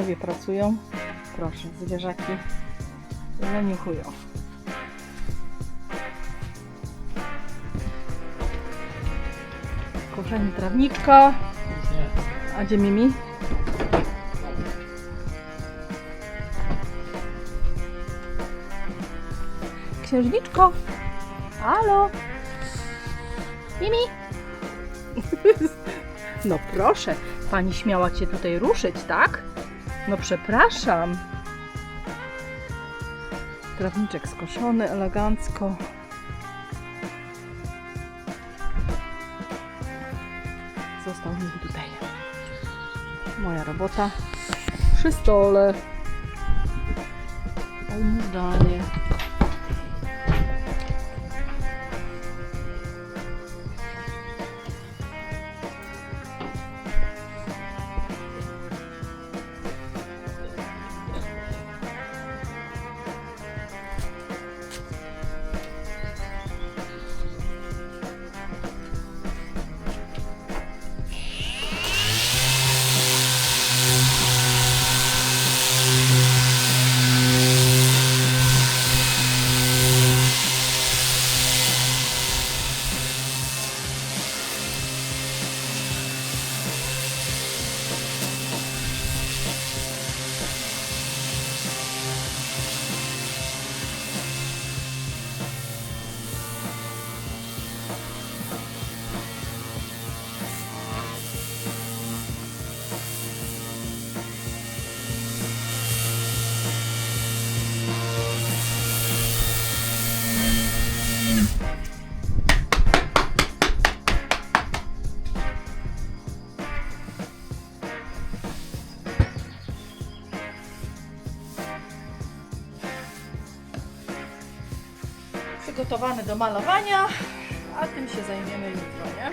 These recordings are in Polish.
Mięciowie pracują. Proszę, zwierzaki leniuchują. Koszenie trawniczka. A gdzie Mimi? Księżniczko! Halo! Mimi! No proszę, pani śmiała cię tutaj ruszyć, tak? No przepraszam. Trawniczek skoszony elegancko. Został mi tutaj. Moja robota przy stole. Odmurzanie. Przygotowany do malowania, a tym się zajmiemy jutro, nie?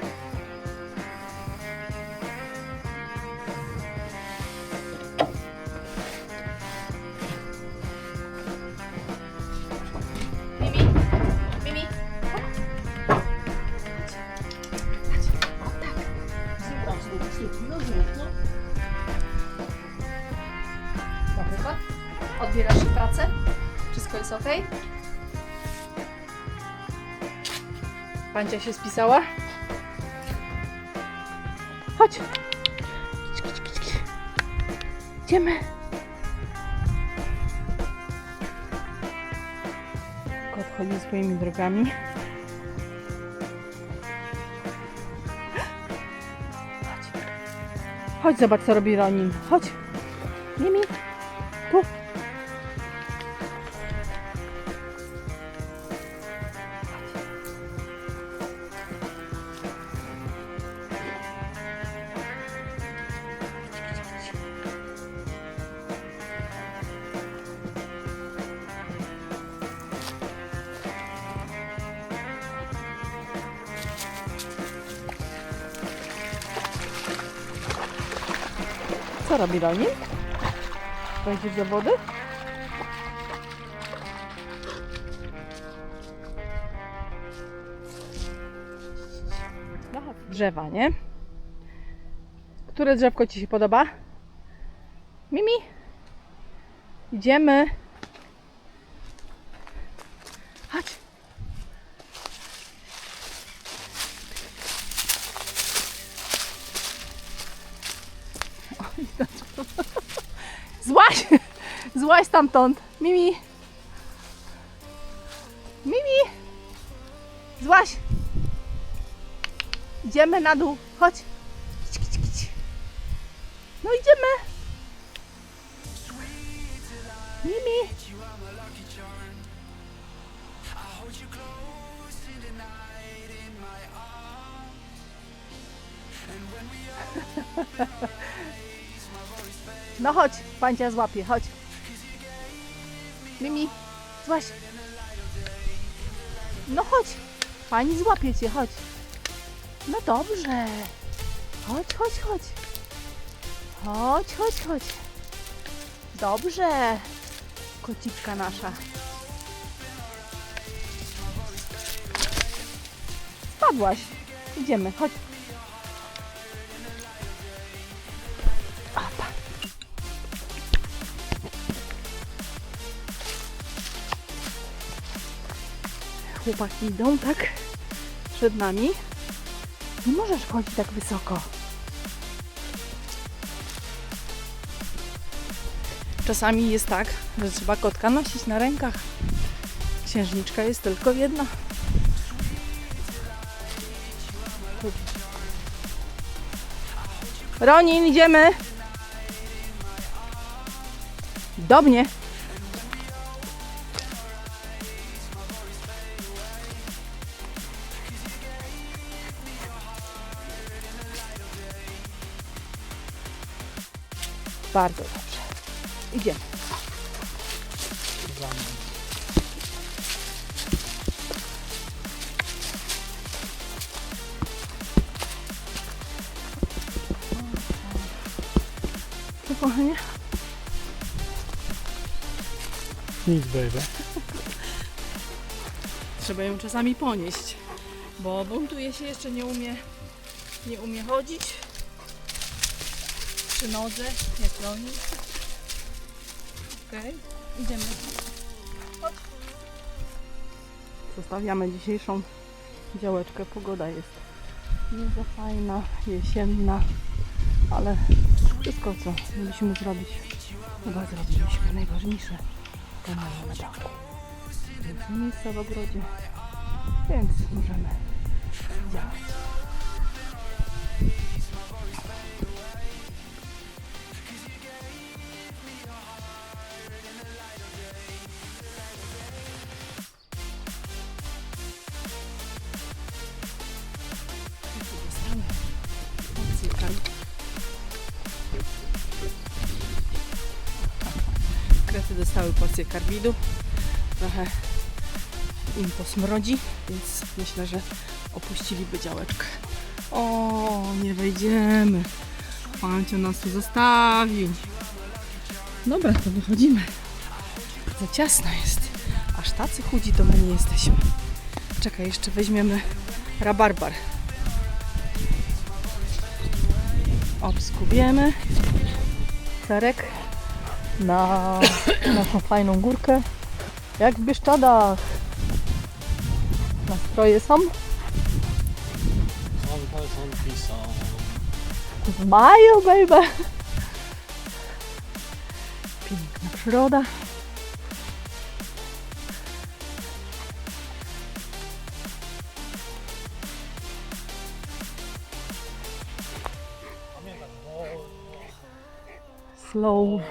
Odbierasz pracę? Wszystko jest ok? Pancia się spisała? Chodź. Idziemy. Kot chodzi swoimi drogami. Chodź. Chodź, zobacz co robi Ronin. Chodź. Mimi. Tu. Co robi Ronin? Wejdziesz do wody? Drzewa, nie? Które drzewko Ci się podoba? Mimi? Idziemy. Chodź. Złaź! Złaź stamtąd! Mimi! Mimi! Złaź! Idziemy na dół. Chodź. No idziemy. Mimi. No chodź, pan cię złapie, chodź. Mimi, złaś. No chodź, pani złapie cię, chodź. No dobrze. Chodź, chodź, chodź. Chodź, chodź, chodź. Dobrze. Kociczka nasza. Spadłaś. Idziemy, chodź. Chłopaki idą, tak? Przed nami. Nie możesz wchodzić tak wysoko. Czasami jest tak, że trzeba kotka nosić na rękach. Księżniczka jest tylko jedna. Ronin, idziemy! Do mnie! Bardzo dobrze. Idziemy. Co kochanie? Nic, baby. Trzeba ją czasami ponieść, bo buntuje się, jeszcze nie umie, nie umie chodzić przy nodze, jak roni. Okej, idziemy. Chodź. Zostawiamy dzisiejszą działeczkę. Pogoda jest nie za fajna, jesienna, ale wszystko co mieliśmy zrobić, chyba zrobiliśmy. Najważniejsze to mamy na dachu. Miejsca w ogrodzie, więc możemy działać. Dostały porcję karbidu. Trochę im posmrodzi, więc myślę, że opuściliby działeczkę. O, nie wejdziemy. Pancio nas tu zostawił. Dobra, to wychodzimy. Za ciasno jest. Aż tacy chudzi to my nie jesteśmy. Czekaj, jeszcze weźmiemy rabarbar. Obskubiemy. Serek na naszą fajną górkę. Jak w Bieszczadach. Nastroje są? Są, są, są. W maju, baby! Piękna przyroda. Slow.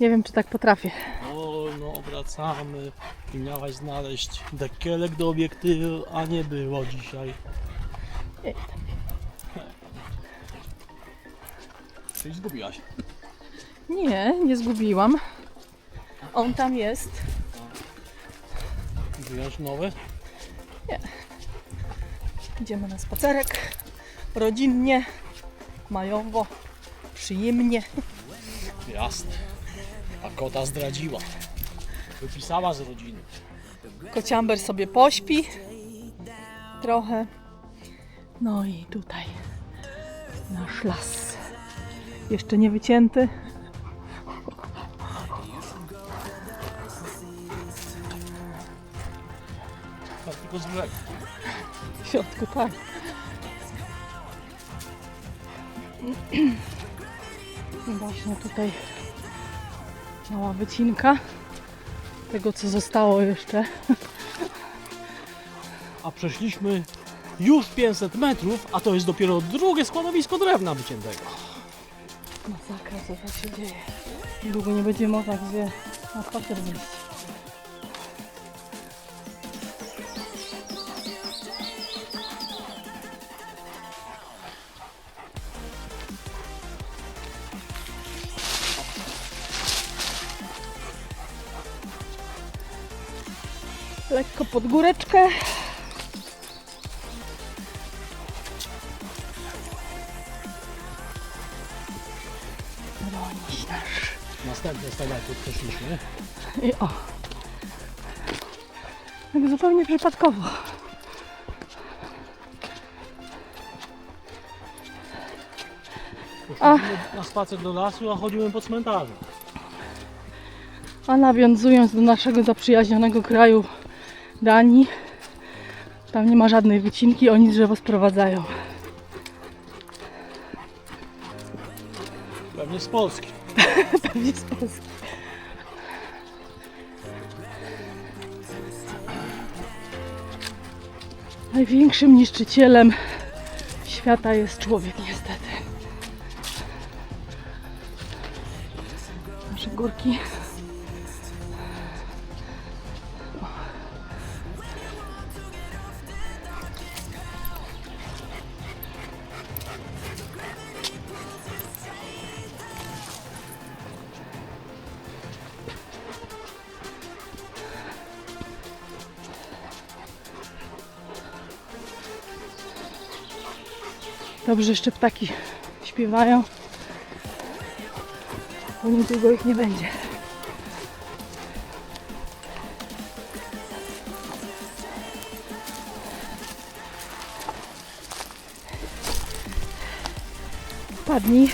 Nie wiem, czy tak potrafię. Wolno obracamy. I miałaś znaleźć dekielek do obiektywu, a nie było dzisiaj. Coś zgubiłaś. Nie, nie zgubiłam. On tam jest. Wyjąć nowe? Idziemy na spacerek. Rodzinnie, majowo, przyjemnie. Jasne. A kota zdradziła. Wypisała z rodziny. Kociamber sobie pośpi trochę. No i tutaj nasz las. Jeszcze nie wycięty. Tak tylko z brzegu. W środku tak. I Właśnie tutaj mała wycinka tego, co zostało jeszcze. A przeszliśmy już 500 metrów, a to jest dopiero drugie składowisko drewna wyciętego. Masakra, co tam się dzieje. Niedługo nie będzie można gdzie na spacer wyjść. Lekko pod góreczkę. Bronić nasz. Następne 100 metrów przeszliśmy. I o. Tak zupełnie przypadkowo. Poszliśmy na spacer do lasu, a chodziłem po cmentarzu. A nawiązując do naszego zaprzyjaźnionego kraju, Danii. Tam nie ma żadnej wycinki, oni drzewo sprowadzają. Pewnie z Polski. Pewnie z Polski. Największym niszczycielem świata jest człowiek, niestety. Nasze górki. Dobrze, jeszcze ptaki śpiewają. Bo niedługo ich nie będzie. Padnij.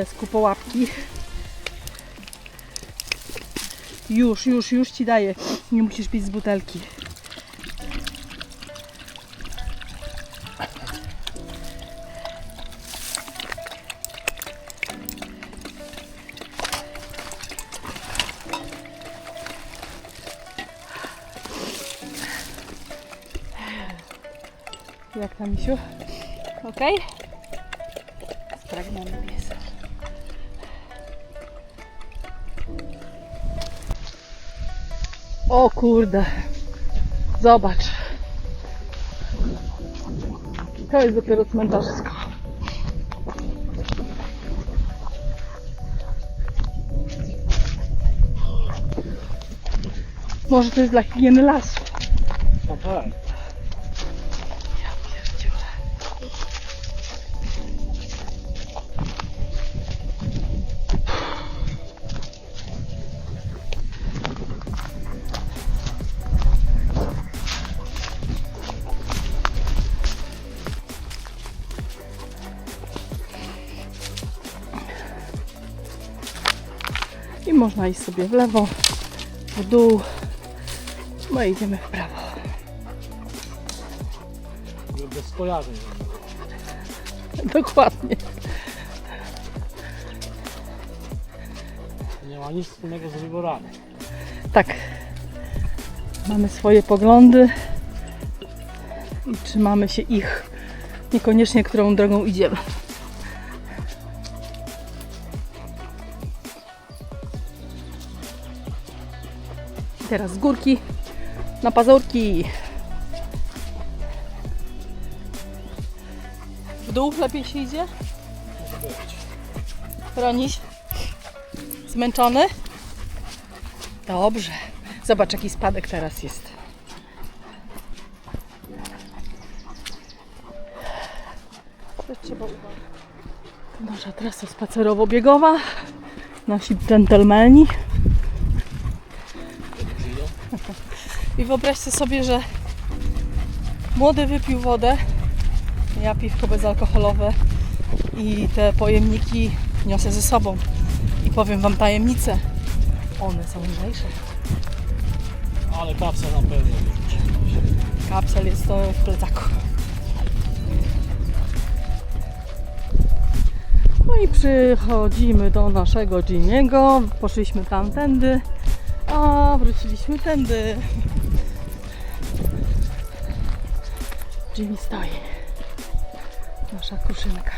Bez kupołapki. Już, już, już ci daję. Nie musisz pić z butelki. Jak tam, misiu? Okej? Spragniony pies. O kurde. Zobacz. To jest dopiero cmentarzysko. Może to jest dla higieny lasu. No tak. Można iść sobie w lewo, w dół. No i idziemy w prawo. Bez skojarzeń. Dokładnie. Nie ma nic wspólnego z wyborami. Tak. Mamy swoje poglądy i trzymamy się ich. Niekoniecznie którą drogą idziemy. Teraz z górki na pazurki. W dół lepiej się idzie? Roniś? Zmęczony? Dobrze. Zobacz, jaki spadek teraz jest. Nasza trasa spacerowo-biegowa. Nasi dżentelmeni. Wyobraźcie sobie, że młody wypił wodę, ja piwko bezalkoholowe i te pojemniki niosę ze sobą. I powiem Wam tajemnicę, one są lżejsze. Ale kapsa na pewno. Kapsel jest to w plecaku. No i przychodzimy do naszego Giniego. Poszliśmy tamtędy, a wróciliśmy tędy. Jimmy stoi. Nasza kruszynka.